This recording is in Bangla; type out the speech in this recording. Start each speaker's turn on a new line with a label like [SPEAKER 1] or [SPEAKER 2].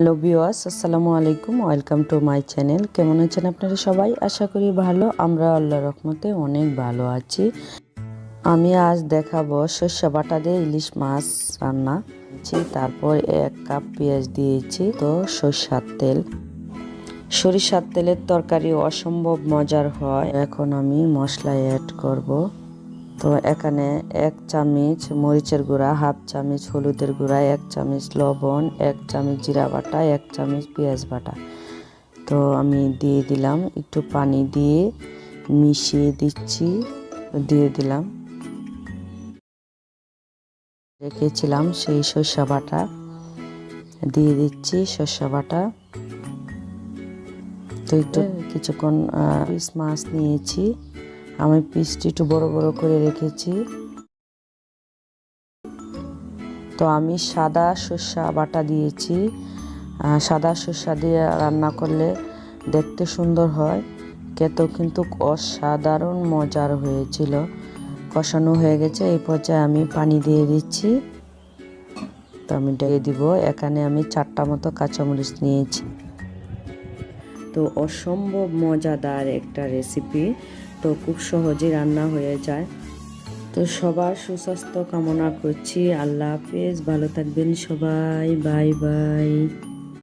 [SPEAKER 1] হ্যালো বিওয়াস আসসালামু আলাইকুম ওয়েলকাম টু মাই চ্যানেল কেমন আছেন আপনারা সবাই? আশা করি ভালো। আমরা আল্লাহ রহমতে অনেক ভালো আছি। আমি আজ দেখাবো শস্য বাটা দিয়ে ইলিশ মাছ রান্না। তারপর এক কাপ পেঁয়াজ দিয়েছি। তো সরষার তেল। সরিষার তেলের তরকারি অসম্ভব মজার হয়। এখন আমি মশলা অ্যাড করব। তো এখানে এক চামচ মরিচের গুঁড়া হাফ চামচ হলুদের গুঁড়া এক চামচ লবণ এক চামচ জিরা বাটা এক চামচ পেঁয়াজ বাটা। তো আমি দিয়ে দিলাম একটু পানি দিয়ে মিশিয়ে দিচ্ছি দিয়ে দিলাম। রেখেছিলাম সেই সর্ষা বাটা দিয়ে দিচ্ছি সর্ষা বাটা। তো একটু কিছুক্ষণ মাছ নিয়েছি। আমি পিসটি একটু বড় বড় করে রেখেছি। তো আমি সাদা সর্ষা বাটা দিয়েছি। সাদা সর্ষা দিয়ে রান্না করলে দেখতে সুন্দর হয়। খেতেও কিন্তু অসাধারণ মজার হয়েছিল। কষানো হয়ে গেছে, এই পর্যায়ে আমি পানি দিয়ে দিচ্ছি। তো আমি ডেকে দিব, এখানে আমি চারটা মতো কাঁচামরিচ নিয়েছি। তো অসম্ভব মজাদার একটা রেসিপি তো খুব সহজে রান্না হয়ে যায়। তো সবার সুস্বাস্থ্য কামনা করছি। আল্লাহ হাফেজ। ভালো থাকবেন সবাই। Bye bye.